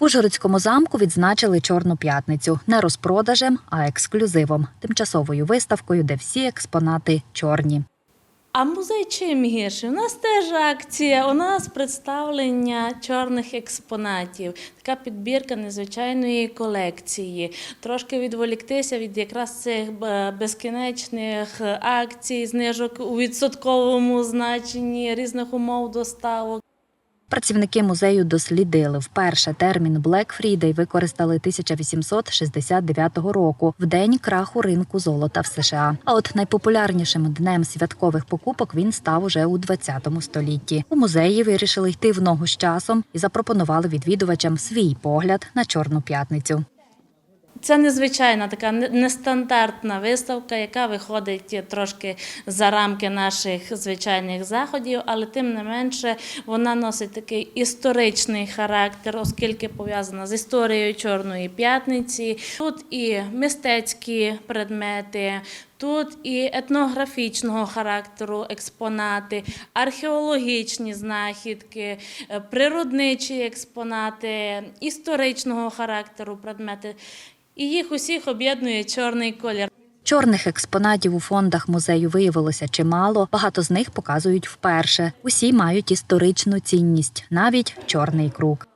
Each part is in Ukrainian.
В Ужгородському замку відзначили Чорну п'ятницю не розпродажем, а ексклюзивом тимчасовою виставкою, де всі експонати чорні. А музей чим гірший? У нас теж акція, у нас представлення чорних експонатів, така підбірка незвичайної колекції. Трошки відволіктися від якраз цих е, безкінечних акцій, знижок у відсотковому значенні, різних умов доставок. Працівники музею дослідили вперше термін Friday використали 1869 року в день краху ринку золота в США. А от найпопулярнішим днем святкових покупок він став уже у 20 столітті. У музеї вирішили йти в ногу з часом і запропонували відвідувачам свій погляд на Чорну п'ятницю. Це незвичайна така не- нестандартна виставка, яка виходить трошки за рамки наших звичайних заходів, але тим не менше вона носить такий історичний характер, оскільки пов'язана з історією Чорної п'ятниці. Тут і мистецькі предмети. Тут і етнографічного характеру експонати, археологічні знахідки, е, природничі експонати, історичного характеру предмети. І їх усіх об'єднує чорний колір. Чорних експонатів у фондах музею виявилося чимало. Багато з них показують вперше. Усі мають історичну цінність, навіть чорний круг.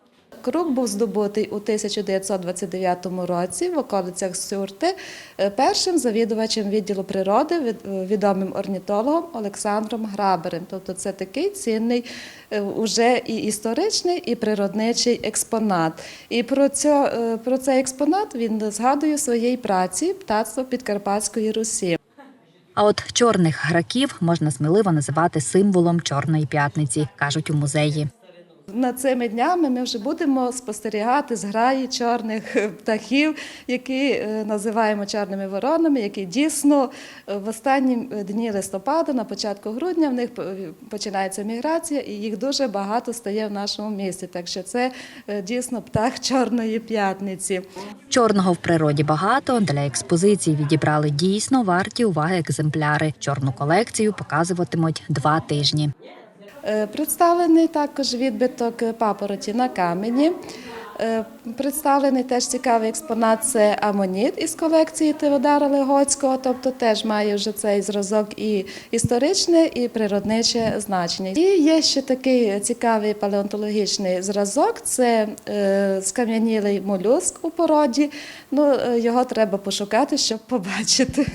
Круг був здобутий у 1929 році в околицях Сюрти е, першим завідувачем відділу природи, е, відомим орнітологом Олександром Граберем. Тобто це такий цінний е, уже і історичний, і природничий експонат. І про, е, про цей експонат він згадує в своїй праці птацтво Підкарпатської Русі. А от чорних граків можна сміливо називати символом Чорної п'ятниці, кажуть у музеї. Над цими днями ми вже будемо спостерігати зграї чорних птахів, які е, називаємо чорними воронами, які дійсно е, в останні дні листопада, на початку грудня, в них починається міграція, і їх дуже багато стає в нашому місті. Так що це е, дійсно птах чорної п'ятниці. Чорного в природі багато. Для експозиції відібрали дійсно варті уваги екземпляри. Чорну колекцію показуватимуть два тижні. Е, Представлений також відбиток папороті на камені. Е, Представлений теж цікавий експонат це амоніт із колекції Теодора Легоцького, тобто теж має вже цей зразок і історичне, і природниче значення. І є ще такий цікавий палеонтологічний зразок це е, скам'янілий молюск у породі. Ну, його треба пошукати, щоб побачити.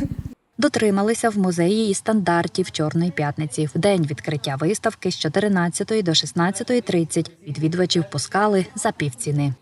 Дотрималися в музеї і стандартів Чорної п'ятниці. В день відкриття виставки з 14 до 16.30 відвідувачів пускали за півціни.